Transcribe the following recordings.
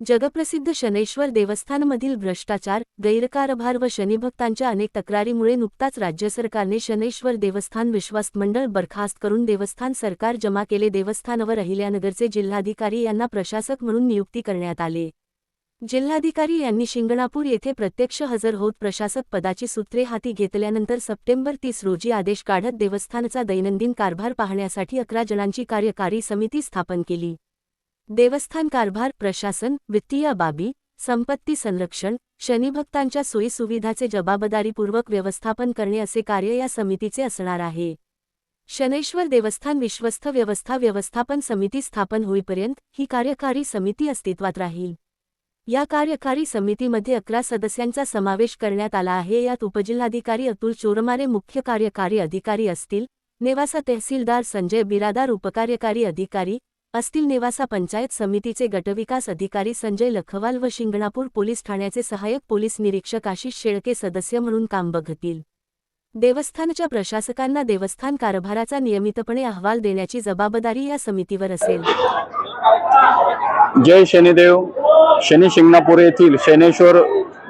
जगप्रसिद्ध शनैश्वर देवस्थानमधील भ्रष्टाचार गैरकारभार व शनिभक्तांच्या अनेक तक्रारीमुळे नुकताच राज्य सरकारने शनैश्वर देवस्थान विश्वास मंडळ बरखास्त करून देवस्थान सरकार जमा केले. देवस्थानवर अहिल्यानगरचे जिल्हाधिकारी यांना प्रशासक म्हणून नियुक्ती करण्यात आले. जिल्हाधिकारी यांनी शिंगणापूर येथे प्रत्यक्ष हजर होत प्रशासक पदाची सूत्रे हाती घेतल्यानंतर सप्टेंबर तीस रोजी आदेश काढत देवस्थानचा दैनंदिन कारभार पाहण्यासाठी अकरा जणांची कार्यकारी समिती स्थापन केली. देवस्थान कारभार प्रशासन वित्तीय बाबी संपत्ती संरक्षण शनिभक्तांच्या सोयीसुविधाचे जबाबदारीपूर्वक व्यवस्थापन करणे असे कार्य या समितीचे असणार आहे. शनैश्वर देवस्थान विश्वस्त व्यवस्था व्यवस्थापन समिती स्थापन होईपर्यंत ही कार्यकारी समिती अस्तित्वात राहील. या कार्यकारी समितीमध्ये अकरा सदस्यांचा समावेश करण्यात आला आहे. यात उपजिल्हाधिकारी अतुल चोरमारे मुख्य कार्यकारी अधिकारी असतील नेवासा तहसीलदार संजय बिरादार उपकार्यकारी अधिकारी असतील नेवासा पंचायत समितीचे गटविकास अधिकारी संजय लखवाल व शिंगणापूर पोलीस ठाण्याचे सहाय्यक पोलीस निरीक्षक आशिष शेळके सदस्य म्हणून काम बघतील. देवस्थानच्या प्रशासकांना देवस्थान कारभाराचा नियमितपणे अहवाल देण्याची जबाबदारी या समितीवर असेल. जय शनिदेव. शनी शिंगणापूर येथील शनेश्वर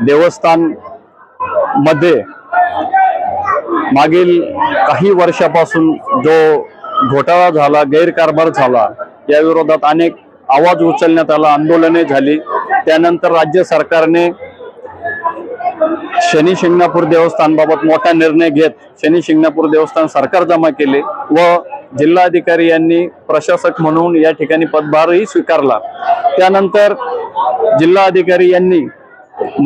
देवस्थानमध्ये मागील काही वर्षापासून जो घोटाळा झाला गैरकारभार झाला या विरोधात अनेक आवाज उचलण्यात आला आंदोलने झाली. त्यानंतर राज्य सरकारने शनी शिंगणापूर देवस्थानबाबत मोठा निर्णय घेत शनी शिंगणापूर देवस्थान सरकार जमा केले व जिल्हाधिकारी यांनी प्रशासक म्हणून या ठिकाणी पदभारही स्वीकारला. त्यानंतर जिल्हाधिकारी यांनी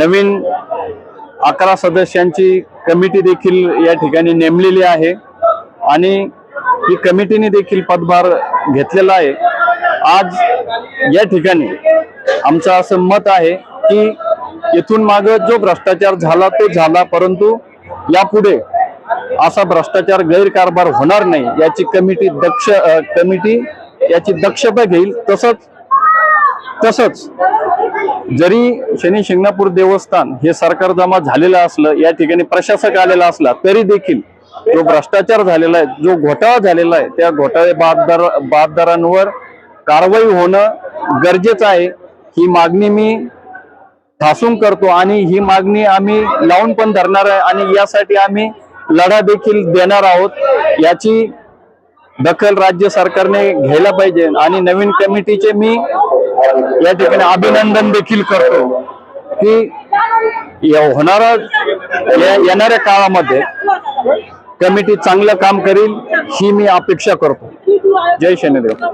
नवीन अकरा सदस्यांची कमिटी देखील या ठिकाणी नेमलेली आहे आणि ही कमिटीने देखील पदभार घेतलेला आहे. आज या ठिकाणी आमचं असं मत आहे की इथून माग जो भ्रष्टाचार झाला तो झाला परंतु यापुढे असा भ्रष्टाचार गैरकारभार होणार नाही याची कमिटी दक्ष कमिटी याची दक्षता घेईल. तसंच तसंच जरी शनी शिंगणापूर देवस्थान हे सरकार जमा झालेलं असलं या ठिकाणी प्रशासक आलेला असला तरी देखील जो भ्रष्टाचार झालेला आहे जो घोटाळा झालेला आहे त्या घोटाळे बाददार बाददारांवर कारवाई होणं गरजेचं आहे. ही मागणी मी ठासून करतो आणि ही मागणी आम्ही लावून पण धरणार आहे आणि यासाठी आम्ही लढा देखील देणार आहोत. याची दखल राज्य सरकारने घ्यायला पाहिजे आणि नवीन कमिटीचे मी या ठिकाणी अभिनंदन देखील करतो की होणारा या- येणाऱ्या काळामध्ये कमिटी चांगलं काम करील ही मी अपेक्षा करतो. जय शनिदेव.